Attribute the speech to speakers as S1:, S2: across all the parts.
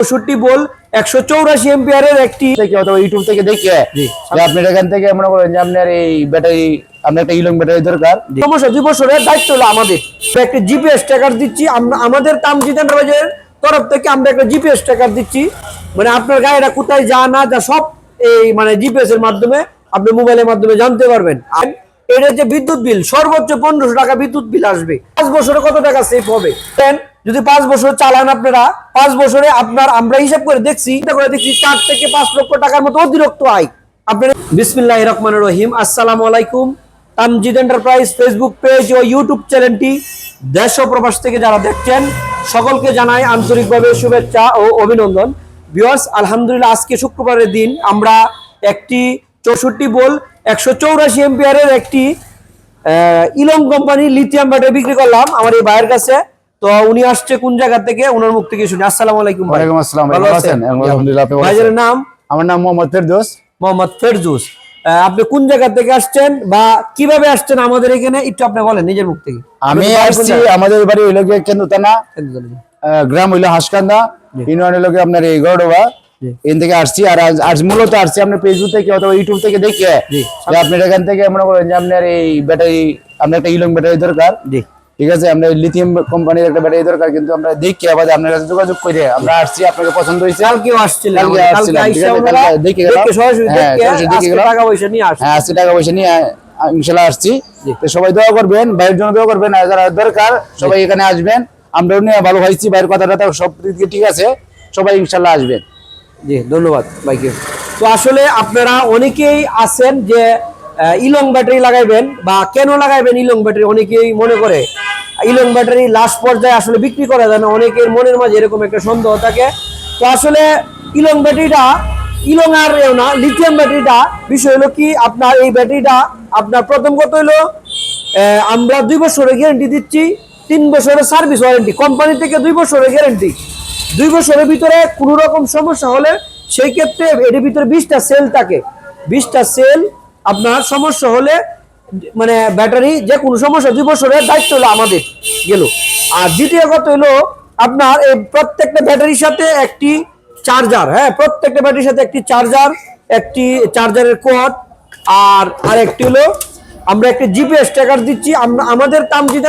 S1: পঁয়ষট্টি বল একশো চৌরাশি এম্পিয়ারের একটি
S2: অথবা ইউটিউব থেকে দেখে। আপনার এখান থেকে মনে করেন যে আপনার এই ব্যাটারি আপনার একটা ইলং ব্যাটারি দরকার।
S1: সমস্যা দুই বছরের দায়িত্ব হলো আমাদের। একটা জিপিএস ট্র্যাকার দিচ্ছি আমরা আমাদের তামজিদ এন্টারপ্রাইজের তরফ থেকে আমরা একটা জিপিএস ট্র্যাকার দিচ্ছি। মানে আপনার গাড়িটা কোথায় যা না যা সব এই মানে জিপিএস এর মাধ্যমে আপনি মোবাইলের মাধ্যমে জানতে পারবেন। আর এটার যে বিদ্যুৎ বিল সর্বোচ্চ পনেরোশো টাকা বিদ্যুৎ বিল আসবে। পাঁচ বছরে কত টাকা সেভ হবে? যদি পাঁচ বছর চালান আপনারা, পাঁচ বছরে আপনার আমরা হিসাব করে দেখছি দেখছি চার থেকে পাঁচ লক্ষ টাকার মতো অতিরিক্ত আয়। আপনার বিসমিল্লাহ রহমান রহিম, আসসালামু আলাইকুম। তামজিদ এন্টারপ্রাইজ ফেসবুক পেজ ও ইউটিউব চ্যানেলটি দেশ ও প্রবাস থেকে যারা দেখছেন, সকলকে জানাই আন্তরিকভাবে শুভেচ্ছা ও অভিনন্দন। ভিউয়ার্স, আলহামদুলিল্লাহ, আজকে শুক্রবারের দিন আমরা একটি চৌষট্টি বল একশো চৌরাশি এম্পিয়ারের একটি ইলং কোম্পানি লিথিয়াম ব্যাটারি বিক্রি করলাম। আমার এই ভাইয়ের কাছে তো উনি আসছে কোন জায়গা থেকে? ওনার মুখ থেকে শুনি। আসসালামু আলাইকুম
S2: ওয়ালাইকুম আসসালাম
S1: ভালো আছেন?
S2: আলহামদুলিল্লাহ, আপনি
S1: ভাইয়ের? নাম?
S2: আমার নাম মোহাম্মদ ফেরদোস।
S1: মোহাম্মদ ফেরজুস আহ, আপনি কোন জায়গা থেকে আসছেন বা কীভাবে আসছেন আমাদের এখানে? একটু আপনি বলেন নিজের মুখ থেকে।
S2: আমি আসছি আমাদের বাড়ি হইল গিয়ে কেন্দ্র থানা
S1: একদম।
S2: আহ, গ্রাম হইল হাসকান্দা। ইউনিয়ন হইল গিয়ে আপনার এই গৌরবা
S1: জি।
S2: এখান থেকে আসছি আর আজ- মূলত আসছি আপনার ফেসবুক থেকে অথবা ইউটিউব থেকে দেখে আপনার এখান থেকে মনে করেন যে আপনার এই ব্যাটারি আপনার একটা ইলং ব্যাটারি দরকার। ঠিক আছে আমরা লিথিয়াম কোম্পানির একটা ব্যাটারি দরকার কিন্তু আমরা দেখি আবার আপনার কাছে যোগাযোগ করে আমরা আসছি আপনাকে পছন্দ হয়েছে।
S1: কালকেও
S2: কালকে আসছিলাম, দেখে গেলাম। হ্যাঁ, গেলাম।
S1: টাকা পয়সা নিয়ে আসছে।
S2: হ্যাঁ আশি টাকা পয়সা নিয়ে ইনশাল্লাহ আসছি। তো সবাই দোয়া করবেন ভাইয়ের জন্য দোয়া করবেন আর যারা দরকার সবাই এখানে আসবেন। আমরাও নিয়ে ভালো ভাইছি ভাইয়ের কথাটা তো সব দিক ঠিক আছে। সবাই ইনশাল্লাহ আসবেন।
S1: জি ধন্যবাদ ভাইকে। তো আসলে আপনারা অনেকেই আছেন যে ইলং ব্যাটারি লাগাইবেন বা কেন লাগাইবেন ইলং ব্যাটারি অনেকেই মনে করে। ইলং ব্যাটারি লাস্ট পর্যায়ে আসলে বিক্রি করা যায় না অনেকের মনের মাঝে এরকম একটা সন্দেহ থাকে। তো আসলে ইলং ব্যাটারিটা ইলং আর না লিথিয়াম ব্যাটারিটা, বিষয় হলো কি, আপনার এই ব্যাটারিটা আপনার প্রথম কথা হলো আমরা দুই বছরের গ্যারেন্টি দিচ্ছি, তিন বছরের সার্ভিস ওয়ারেন্টি কোম্পানি থেকে দুই বছরের গ্যারেন্টি দুই বছরের ভিতরে কোনো রকম সমস্যা হলে সেই ক্ষেত্রে এর ভিতরে বিশটা সেল থাকে। বিশটা সেল আপনার সমস্যা হলে মানে ব্যাটারি যে কোনো সমস্যা, দুই বছরের দায়িত্ব হলো আমাদের গেল। আর দ্বিতীয় কথা হলো আপনার এই প্রত্যেকটা ব্যাটারির সাথে একটি চার্জার হ্যাঁ প্রত্যেকটা ব্যাটারির সাথে একটি চার্জার একটি চার্জারের কোড আর আরেকটি হলো আমরা একটি জিপিএস ট্র্যাকার দিচ্ছি। আমরা, আমাদের তামজিদ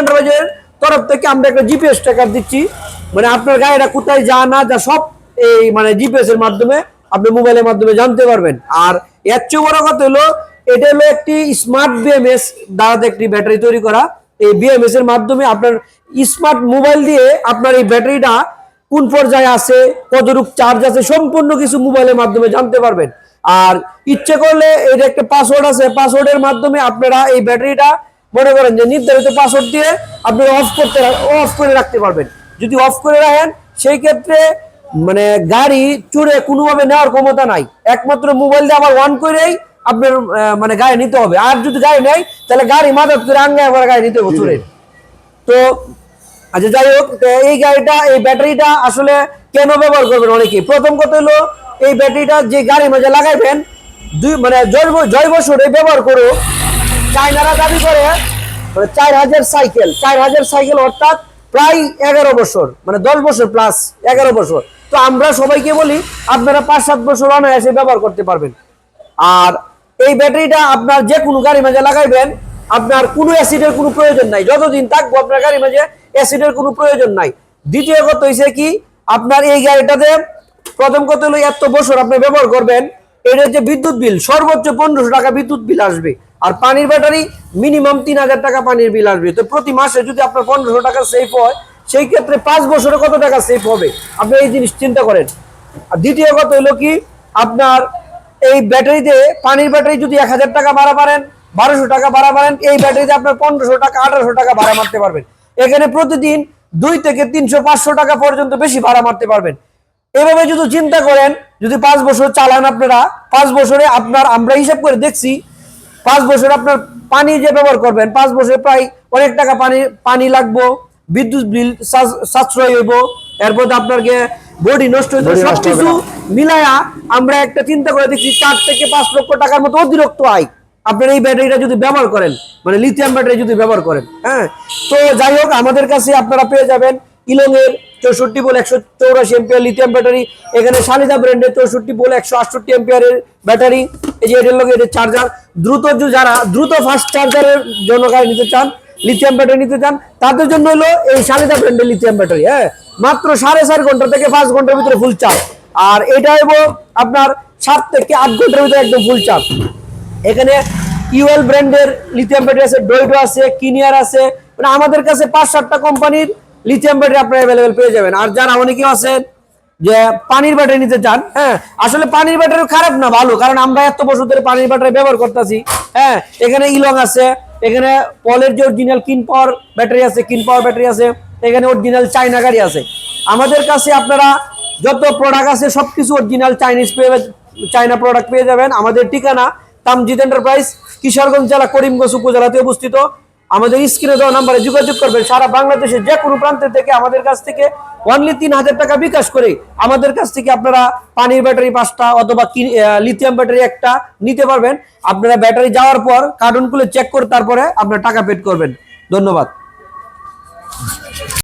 S1: তরফ থেকে আমরা একটা জিপিএস ট্র্যাকার দিচ্ছি। মানে আপনার গাড়িটা কোথায় যা না যা সব এই মানে জিপিএস এর মাধ্যমে আপনি মোবাইলের মাধ্যমে জানতে পারবেন। আর এর চেয়ে বড় কথা হলো এটা হলো একটি স্মার্ট বিএমএস দ্বারা একটি ব্যাটারি তৈরি করা। এই বিএমএস এর মাধ্যমে আপনার স্মার্ট মোবাইল দিয়ে আপনার এই ব্যাটারিটা কোন পর্যায়ে আছে, কতটুক চার্জ আছে, সম্পূর্ণ কিছু মোবাইলের মাধ্যমে জানতে পারবেন। আর ইচ্ছে করলে এর একটা পাসওয়ার্ড আছে পাসওয়ার্ডের মাধ্যমে আপনারা এই ব্যাটারিটা মনে করেন যে নির্ধারিত পাসওয়ার্ড দিয়ে আপনারা অফ করতে অফ করে রাখতে পারবেন। যদি অফ করে রাখেন, সেই ক্ষেত্রে মানে গাড়ি চুরে কোনোভাবে নেওয়ার ক্ষমতা নাই। একমাত্র মোবাইল দিয়ে আবার অন করেই আপনার মানে গায়ে নিতে হবে। আর যদি গায়ে নেয় তাহলে গাড়ি মাদত করে আঙ্গায় আবার গায়ে নিতে হবে চুরে তো আচ্ছা যাই হোক তো এই গাড়িটা এই ব্যাটারিটা আসলে কেন ব্যবহার করবেন অনেকে? প্রথম কথা হলো এই ব্যাটারিটা যে গাড়ির মাঝে লাগাইবেন দুই মানে জৈব জৈব সরে ব্যবহার করো চাইনারা দাবি করে মানে চার হাজার সাইকেল চার হাজার সাইকেল অর্থাৎ প্রায় এগারো বছর মানে দশ বছর প্লাস এগারো বছর। তো আমরা সবাইকে বলি আপনারা পাঁচ সাত বছর অনায়াসে ব্যবহার করতে পারবেন। আর এই ব্যাটারিটা আপনার যে কোনো গাড়ির মাঝে লাগাইবেন, আপনার কোনো অ্যাসিডের কোনো প্রয়োজন নাই। যতদিন থাকব আপনার গাড়ির মাঝে অ্যাসিডের কোনো প্রয়োজন নাই। দ্বিতীয় কথা হয়েছে কি, আপনার এই গাড়িটাতে প্রথম কথা হলো এত বছর আপনি ব্যবহার করবেন এটার যে বিদ্যুৎ বিল, সর্বোচ্চ পনেরোশো টাকা বিদ্যুৎ বিল আসবে। আর পানির ব্যাটারি মিনিমাম তিন হাজার টাকা পানির বিল আসবে। তো প্রতি মাসে যদি আপনার পনেরোশো টাকা সেফ হয়, সেই ক্ষেত্রে পাঁচ বছরে কত টাকা সেফ হবে? আপনি এই জিনিস চিন্তা করেন। আর দ্বিতীয় কথা হলো কি, আপনার এই ব্যাটারিতে পানির ব্যাটারি যদি এক হাজার টাকা ভাড়া পারেন, বারোশো টাকা ভাড়া পারেন, এই ব্যাটারিতে আপনার পনেরোশো টাকা, আঠারোশো টাকা ভাড়া মারতে পারবেন। এখানে প্রতিদিন দুই থেকে তিনশো পাঁচশো টাকা পর্যন্ত বেশি ভাড়া মারতে পারবেন। এভাবে যদি চিন্তা করেন, যদি পাঁচ বছর চালান আপনারা, পাঁচ বছরে আপনার, আমরা হিসাব করে দেখছি, পাঁচ বছর আপনার পানি যে ব্যবহার করবেন, পাঁচ বছরে প্রায় অনেক টাকা পানি পানি লাগবো, বিদ্যুৎ বিল সাশ্রয় হইব, এরপর আপনাকে বডি নষ্ট
S2: নষ্ট হবে
S1: সবকিছু মিলায়া আমরা একটা চিন্তা করে দেখছি চার থেকে পাঁচ লক্ষ টাকার মতো অতিরিক্ত আয়। আপনার এই ব্যাটারিটা যদি ব্যবহার করেন মানে লিথিয়াম ব্যাটারি যদি ব্যবহার করেন হ্যাঁ? তো যাই হোক আমাদের কাছে আপনারা পেয়ে যাবেন ইলং এর চৌষট্টি বল একশো চৌরাশি এম্পিয়ার লিথিয়াম ব্যাটারি এখানে শালিদা ব্র্যান্ডের চৌষট্টি বল একশো আটষট্টি এম্পিয়ারের ব্যাটারি এই যে এটার লগে এটা চার্জার দ্রুত যারা দ্রুত ফাস্ট চার্জারের জন্য গাড়ি নিতে চান লিথিয়াম ব্যাটারি নিতে চান, তাদের জন্য হলো এই শালিদা ব্র্যান্ডের লিথিয়াম ব্যাটারি হ্যাঁ? মাত্র সাড়ে চার ঘণ্টা থেকে পাঁচ ঘণ্টার ভিতরে ফুল চার্জ আর এটা এবং আপনার সাত থেকে আট ঘণ্টার ভিতরে একদম ফুল চার্জ এখানে ইউএল ব্র্যান্ডের লিথিয়াম ব্যাটারি আছে ডোইডো আছে কিনিয়ার আছে। মানে আমাদের কাছে পাঁচ সাতটা কোম্পানির লিথিয়াম ব্যাটারি আপনারা অ্যাভেলেবেল পেয়ে যাবেন। আর যারা অনেকেও আছেন যে পানির ব্যাটারি নিতে চান হ্যাঁ? আসলে পানির ব্যাটারি খারাপ না, ভালো। কারণ আমরা এত বছর ধরে পানির ব্যাটারি ব্যবহার করতেছি হ্যাঁ? এখানে ইলং আছে এখানে পলের যে অরিজিনাল কিন পাওয়ার ব্যাটারি আছে কিন পাওয়ার ব্যাটারি আছে, এখানে অরিজিনাল চাইনা গাড়ি আছে। আমাদের কাছে আপনারা যত প্রোডাক্ট আছে সব কিছু অরিজিনাল চাইনিজ পেয়ে চাইনা প্রোডাক্ট পেয়ে যাবেন। আমাদের ঠিকানা তামজিদ এন্টারপ্রাইজ কিশোরগঞ্জ জেলা, করিমগঞ্জ উপজেলাতে অবস্থিত। আমাদের স্ক্রিনে দেওয়া নাম্বারে যোগাযোগ করবেন। সারা বাংলাদেশে যে কোনো প্রান্তে থেকে আমাদের কাছ থেকে অনলি তিন হাজার টাকা বিকাশ করে আমাদের কাছ থেকে আপনারা পানির ব্যাটারি পাঁচটা অথবা লিথিয়াম ব্যাটারি একটা নিতে পারবেন। আপনারা ব্যাটারি যাওয়ার পর কার্টুনগুলো চেক করে তারপরে আপনারা টাকা পেড করবেন। ধন্যবাদ।